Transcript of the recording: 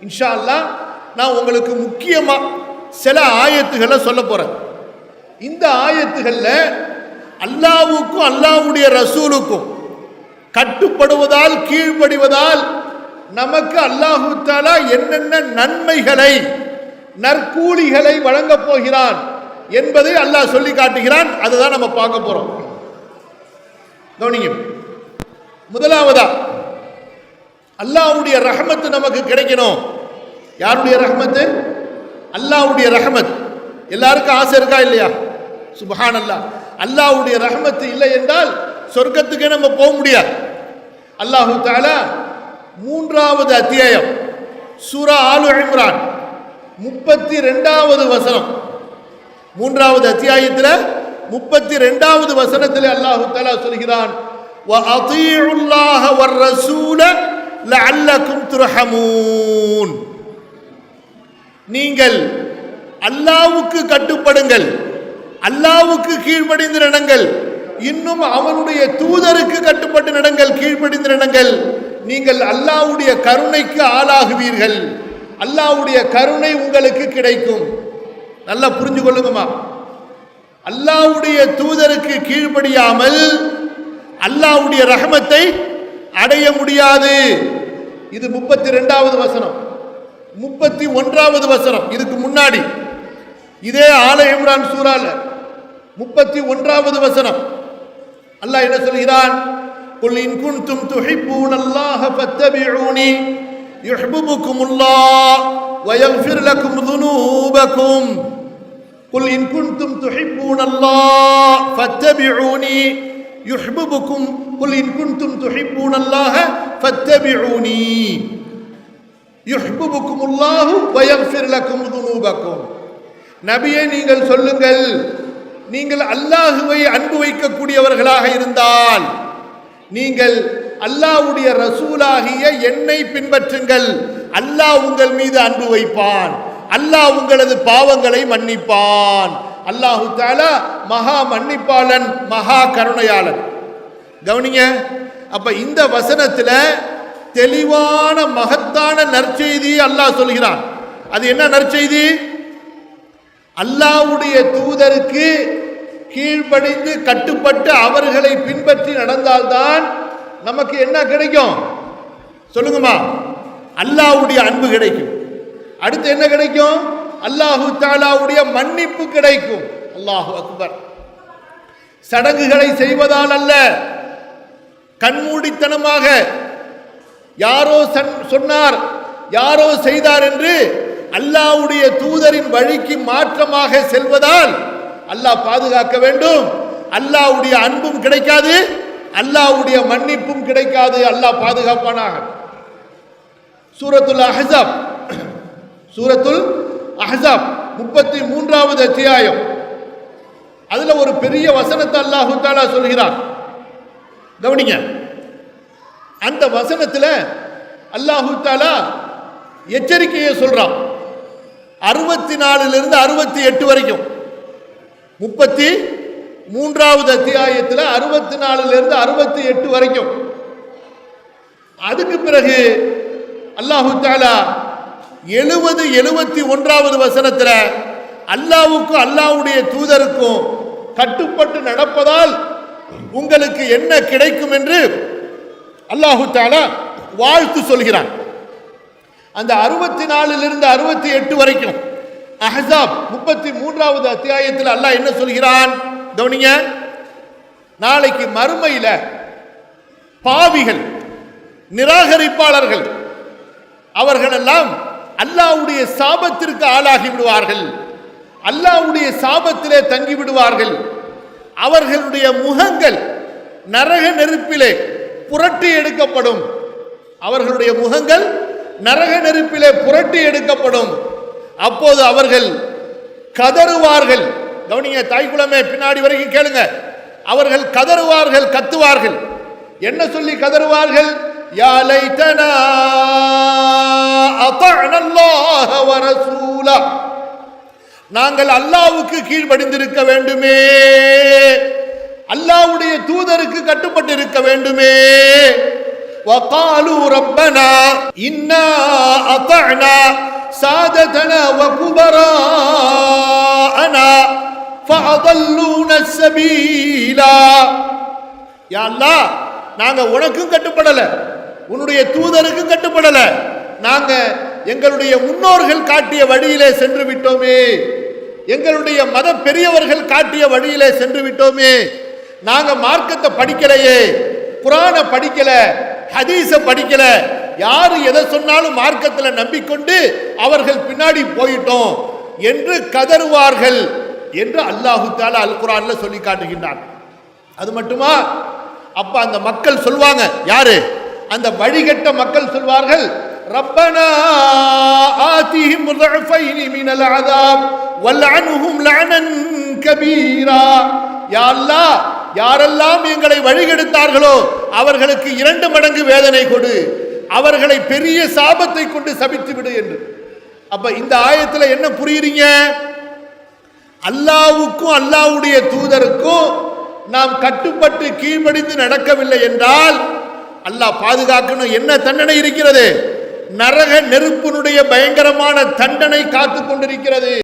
இன்ஷா அல்லாஹ் நான் உங்களுக்கு முக்கியமாக சில ஆயத்துகளை சொல்ல போகிறேன் இந்த ஆயத்துகளில் அல்லாவுக்கும் அல்லாவுடைய ரசூலுக்கும் கட்டுப்படுவதால் கீழ்ப்படிவதால் நமக்கு அல்லாஹு தாலா என்னென்ன நன்மைகளை நற்கூலிகளை வழங்கப் போகிறான் என்பதை அல்லாஹ் சொல்லி காட்டுகிறான். அதுதான் நம்ம பார்க்க போகிறோம் கவனிங்க முதலாவதா அல்லாவுடைய ரஹமத்து நமக்கு கிடைக்கணும். யாருடைய ரஹமத்து? அல்லாஹ்வுடைய ரஹமத். எல்லாருக்கும் ஆசை இருக்கா இல்லையா? சுபஹான் அல்லாஹ் அல்லாஹ்வுடைய ரஹமத்து இல்லை என்றால் சொர்க்கத்துக்கே நம்ம போக முடியாது. அல்லாஹு தாலா மூன்றாவது அத்தியாயம் சூரா ஆலு இம்ரான் முப்பத்தி ரெண்டாவது வசனம். மூன்றாவது அத்தியாயத்தில் முப்பத்தி ரெண்டாவது வசனத்தில் அல்லாஹு தாலா சொல்கிறான் லஅல்லக்கும் துர்ஹமூன். நீங்கள் அல்லாவுக்கு கட்டுப்படுங்கள் அல்லாவுக்கு கீழ்ப்படிந்து நடங்கள் இன்னும் அவனுடைய தூதருக்கு கட்டுப்பட்டு நடங்கள் கீழ்ப்படிந்து நடங்கள். நீங்கள் அல்லாவுடைய கருணைக்கு ஆளாகுவீர்கள். அல்லாவுடைய கருணை உங்களுக்கு கிடைக்கும். நல்லா புரிஞ்சு கொள்ளுங்கம்மா அல்லாவுடைய தூதருக்கு கீழ்ப்படியாமல் அல்லாவுடைய ரகமத்தை அடைய முடியாது இது முப்பத்தி ரெண்டாவது வசனம் முப்பத்தி ஒன்றாவது வசனம் இதுக்கு முன்னாடி இதே ஆல இம்ரான் சூறால முப்பத்தி ஒன்றாவது வசனம் அல்லாஹ் என்ன சொல்கிறான் قل إن كنتم تحبون الله فاتبعوني يحببكم الله ويغفر لكم ذنوبكم قل إن كنتم تحبون الله فاتبعوني يحببكم قل إن كنتم تحبون الله فاتبعوني يحببكم الله ويغفر لكم ذنوبكم நபியை நீங்கள் சொல்லுங்கள் நீங்கள் அல்லாஹுவை அன்பு வைக்கக்கூடியவர்களாக இருந்தால் நீங்கள் அல்லாஹ்வுடைய ரசூலாகிய என்னை பின்பற்றுங்கள் அல்லாஹ் உங்கள் மீது அன்பு வைப்பான் அல்லாஹ் உங்களது பாவங்களை மன்னிப்பான் அல்லாஹு தாலா மகா மன்னிப்பாளன் மகா கருணையாளன் கவனிங்க. அப்ப இந்த வசனத்துல தெளிவான மகத்தான நற்செய்தி அல்லாஹ் சொல்கிறான். அது என்ன நற்செய்தி? அல்லாஹ்வுடைய தூதருக்கு கீழ்ப்படிந்து கட்டுப்பட்டு அவர்களை பின்பற்றி நடந்தால்தான் நமக்கு என்ன கிடைக்கும்? சொல்லுங்கம்மா. அல்லாஹ்வுடைய அன்பு கிடைக்கும். அடுத்து என்ன கிடைக்கும்? அல்லாஹு தாலாவுடைய மன்னிப்பு கிடைக்கும். அல்லாஹு அக்பர். சடங்குகளை செய்வதால் அல்ல. கண்மூடித்தனமாக யாரோ சன்- சொன்னார் யாரோ செய்தார் என்று அல்லாஹ்வுடைய தூதரின் வழிக்கு மாற்றமாக செல்வதால் அல்லாஹ் பாதுகாக்க வேண்டும். அல்லாவுடைய அன்பும் கிடைக்காது அல்லாஹ்வுடைய மன்னிப்பும் கிடைக்காது. அல்லாஹ் பாதுகாப்பானாக. சூரத்துல் அஹசாப் சூரத்துல் அஹசாப் முப்பத்தி மூன்றாவது அத்தியாயம். அதுல ஒரு பெரிய வசனத்தை அல்லாஹு தாலா சொல்கிறார். கவனிங்க. அந்த வசனத்தில் அல்லாஹு தாலா எச்சரிக்கையை சொல்றான். அறுபத்தி நாலுலேருந்து அறுபத்தி எட்டு வரைக்கும். முப்பத்தி மூன்றாவது அத்தியாயத்தில் அறுபத்தி நாலுலேருந்து அறுபத்தி எட்டு வரைக்கும். அதுக்கு பிறகு அல்லாஹு தாலா எழுபது எழுபத்தி ஒன்றாவது வசனத்தில் அல்லாவுக்கும் அல்லாவுடைய தூதருக்கும் கட்டுப்பட்டு நடப்பதால் உங்களுக்கு என்ன கிடைக்கும் என்று அல்லாஹு தாலா வாழ்த்து சொல்கிறான். அந்த அறுபத்தி நாலிலிருந்து அறுபத்தி எட்டு வரைக்கும் அஹசாப் முப்பத்தி மூன்றாவது அத்தியாயத்தில் அல்லாஹ் என்ன சொல்கிறான்? கவனிங்க நாளைக்கு மறுமையில பாவிகள் நிராகரிப்பாளர்கள் அவர்களெல்லாம் அல்லாஹ்வுடைய சாபத்திற்கு ஆளாகி விடுவார்கள். அல்லாஹ்வுடைய சாபத்திலே தங்கி விடுவார்கள் அவர்களுடைய முகங்கள் நரக நெருப்பிலே புரட்டி எடுக்கப்படும். அவர்களுடைய முகங்கள் நரக நெருப்பிலே புரட்டி எடுக்கப்படும். அப்போது அவர்கள் கதறுவார்கள். கவனிங்க தாய்க்குளமே பின்னாடி வரைக்கும் கேளுங்க. அவர்கள் கதறுவார்கள் கத்துவார்கள். என்ன சொல்லி கதறுவார்கள்? யாலை தனா அத்தஅனா அல்லாஹ வ ரசூலா நாங்கள் அல்லாஹ்வுக்கு கீழ்ப்படிந்திருக்க வேண்டுமே அல்லாஹ்வுடைய தூதருக்கு கட்டுப்பட்டு இருக்க வேண்டுமே وقالوا ربنا إنا أطعنا سادتنا وكبراءنا فأضلونا السبيلا யா அல்லாஹ் நாங்க உனக்கும் கட்டுப்படல உன்னுடைய தூதருக்கும் கட்டுப்படல நாங்க எங்களுடைய முன்னோர்கள் காட்டிய வழியிலே சென்று விட்டோமே எங்களுடைய மத பெரியவர்கள் காட்டிய வழியிலே சென்று விட்டோமே. நாங்க மார்க்கத்தை படிக்கலையே. குரானை படிக்கல ஹதீஸ படிக்கல. யாரு எதை சொன்னாலும் மார்க்கத்தில் நம்பிக்கொண்டு அவர்கள் பின்னாடி போயிட்டோம் என்று கதறுவார்கள் என்று அல்லாஹு தாலா அல் குரான்ல சொல்லி காட்டுகின்றான். அது மட்டுமா? அப்ப அந்த மக்கள் சொல்வாங்க யாரு? அந்த வழிகட்ட மக்கள் சொல்வார்கள் ரப்பனா ஆதிஹிம் ضعفين من العذاب والعنهم لعنا كبيرا யா அல்லாஹ் யாரெல்லாம் எங்களை வழிகெடுத்தார்களோ அவர்களுக்கு இரண்டு மடங்கு வேதனை கொடு அவர்களை பெரிய சாபத்தை கொண்டு சபித்து விடு என்று அப்ப இந்த ஆயத்துல என்ன புரியுறீங்க அல்லாவுக்கும் அல்லாவுடைய தூதருக்கும் நாம் கட்டுப்பட்டு கீழ்ப்படிந்து நடக்கவில்லை என்றால் அல்லாஹ் பாதுகாக்கணும் என்ன தண்டனை இருக்கிறது நரக நெருப்பினுடைய பயங்கரமான தண்டனை காத்து கொண்டிருக்கிறது